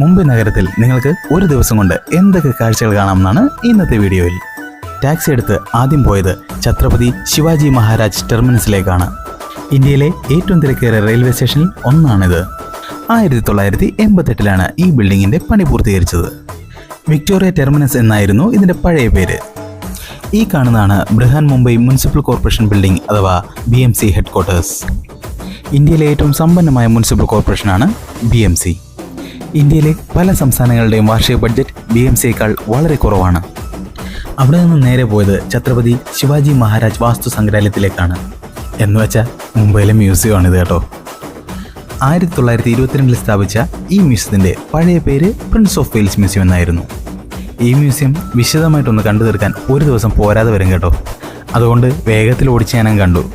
മുംബൈ നഗരത്തിൽ നിങ്ങൾക്ക് ഒരു ദിവസം കൊണ്ട് എന്തൊക്കെ കാഴ്ചകൾ കാണാമെന്നാണ് ഇന്നത്തെ വീഡിയോയിൽ. ടാക്സി എടുത്ത് ആദ്യം പോയത് ഛത്രപതി ശിവാജി മഹാരാജ് ടെർമിനസിലേക്കാണ്. ഇന്ത്യയിലെ ഏറ്റവും തിരക്കേറിയ റെയിൽവേ സ്റ്റേഷനിൽ ഒന്നാണിത്. ആയിരത്തി തൊള്ളായിരത്തി എൺപത്തെട്ടിലാണ് ഈ ബിൽഡിങ്ങിന്റെ പണി പൂർത്തീകരിച്ചത്. വിക്ടോറിയ ടെർമിനസ് എന്നായിരുന്നു ഇതിന്റെ പഴയ പേര്. ഈ കാണുന്നതാണ് Brihan Mumbai municipal corporation building അഥവാ B M C head quarters ഏറ്റവും സമ്പന്നമായ മുനിസിപ്പൽ കോർപ്പറേഷനാണ് ബി എം സി. ഇന്ത്യയിലെ പല സംസ്ഥാനങ്ങളുടെയും വാർഷിക ബഡ്ജറ്റ് ബി എം സിയേക്കാൾ വളരെ കുറവാണ്. അവിടെ നിന്ന് നേരെ പോയത് ഛത്രപതി ശിവാജി മഹാരാജ് വാസ്തു സംഗ്രഹാലയത്തിലേക്കാണ് എന്ന് വെച്ചാൽ മുംബൈയിലെ മ്യൂസിയം ആണിത് കേട്ടോ. ആയിരത്തി തൊള്ളായിരത്തി ഇരുപത്തിരണ്ടിൽ സ്ഥാപിച്ച ഈ മ്യൂസിയത്തിന്റെ പഴയ പേര് പ്രിൻസ് ഓഫ് വെയിൽസ് മ്യൂസിയം എന്നായിരുന്നു. ഈ മ്യൂസിയം വിശദമായിട്ടൊന്ന് കണ്ടു തീർക്കാൻ ഒരു ദിവസം പോരാതെ വരും കേട്ടോ. അതുകൊണ്ട് വേഗത്തിൽ ഓടിച്ച് ഞാനും കണ്ടു.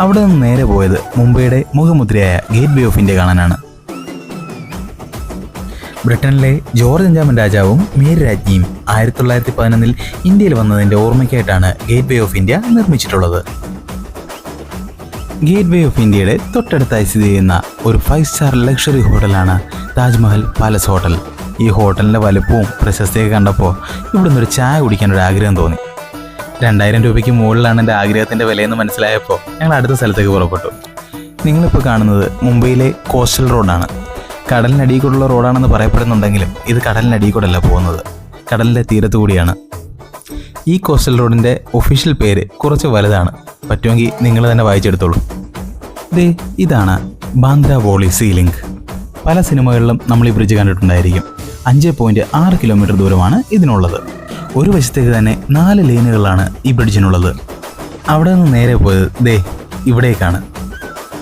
അവിടെ നിന്ന് നേരെ പോയത് മുംബൈയുടെ മുഖമുദ്രയായ ഗേറ്റ് വേ ഓഫ് ഇന്ത്യ കാണാനാണ്. ബ്രിട്ടനിലെ ജോർജ് അഞ്ചാമൻ രാജാവും മേരി രാജ്ഞിയും ആയിരത്തി തൊള്ളായിരത്തി പതിനൊന്നിൽ ഇന്ത്യയിൽ വന്നതിന്റെ ഓർമ്മയ്ക്കായിട്ടാണ് ഗേറ്റ് വേ ഓഫ് ഇന്ത്യ നിർമ്മിച്ചിട്ടുള്ളത്. ഗേറ്റ് വേ ഓഫ് ഇന്ത്യയുടെ തൊട്ടടുത്തായി സ്ഥിതി ചെയ്യുന്ന ഒരു ഫൈവ് സ്റ്റാർ ലക്ഷറി ഹോട്ടലാണ് താജ്മഹൽ പാലസ് ഹോട്ടൽ. ഈ ഹോട്ടലിന്റെ വലുപ്പവും പ്രശസ്തിയൊക്കെ കണ്ടപ്പോൾ ഇവിടുന്ന് ഒരു ചായ കുടിക്കാൻ ഒരു ആഗ്രഹം തോന്നി. രണ്ടായിരം രൂപയ്ക്ക് മുകളിലാണ് എന്റെ ആഗ്രഹത്തിന്റെ വിലയെന്ന് മനസ്സിലായപ്പോൾ ഞങ്ങൾ അടുത്ത സ്ഥലത്തേക്ക് പുറപ്പെട്ടു. നിങ്ങളിപ്പോൾ കാണുന്നത് മുംബൈയിലെ കോസ്റ്റൽ റോഡാണ്. കടലിനടിയിൽ കൂടെയുള്ള റോഡാണെന്ന് പറയപ്പെടുന്നുണ്ടെങ്കിലും ഇത് കടലിനടിയിൽ കൂടെയല്ല പോകുന്നത്. കടലിന്റെ തീരത്തു കൂടിയാണ്. ഈ കോസ്റ്റൽ റോഡിന്റെ ഒഫീഷ്യൽ പേര് കുറച്ച് വലുതാണ്. പറ്റുമെങ്കിൽ നിങ്ങൾ തന്നെ വായിച്ചെടുത്തോളൂ. ദേ ഇതാണ് ബാന്ദ്ര വോളി സീലിംഗ്. പല സിനിമകളിലും നമ്മൾ ഈ ബ്രിഡ്ജ് കണ്ടിട്ടുണ്ടായിരിക്കും. അഞ്ച് പോയിന്റ് ആറ് കിലോമീറ്റർ ദൂരമാണ് ഇതിനുള്ളത്. ഒരു വശത്തേക്ക് തന്നെ നാല് ലൈനുകളാണ് ഈ ബ്രിഡ്ജിനുള്ളത്. അവിടെ നിന്ന് നേരെ പോയത് ദേ ഇവിടേക്കാണ്.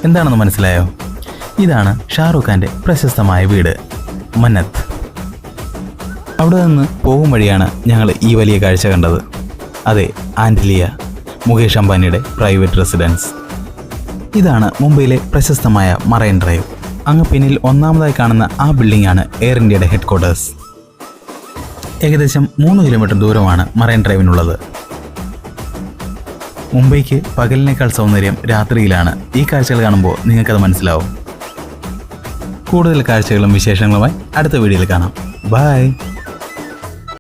എന്താണെന്ന് മനസ്സിലായോ? ഇതാണ് ഷാറുഖ് ഖാന്റെ പ്രശസ്തമായ വീട് മന്നത്ത്. അവിടെ നിന്ന് പോകും വഴിയാണ് ഞങ്ങൾ ഈ വലിയ കാഴ്ച കണ്ടത്. അതെ ആന്റിലിയ മുകേഷ് അംബാനിയുടെ പ്രൈവറ്റ് റെസിഡൻസ്. ഇതാണ് മുംബൈയിലെ പ്രശസ്തമായ മറൈൻ ഡ്രൈവ്. അങ്ങ് പിന്നിൽ ഒന്നാമതായി കാണുന്ന ആ ബിൽഡിംഗ് ആണ് എയർ ഇന്ത്യയുടെ ഹെഡ് ക്വാർട്ടേഴ്സ് ഏകദേശം മൂന്ന് കിലോമീറ്റർ ദൂരമാണ് മറൈൻ ഡ്രൈവിനുള്ളത്. മുംബൈക്ക് പകലിനേക്കാൾ സൗന്ദര്യം രാത്രിയിലാണ്. ഈ കാഴ്ചകൾ കാണുമ്പോൾ നിങ്ങൾക്കത് മനസ്സിലാവും. കൂടുതൽ കാഴ്ചകളും വിശേഷങ്ങളുമായി അടുത്ത വീഡിയോയിൽ കാണാം. ബൈ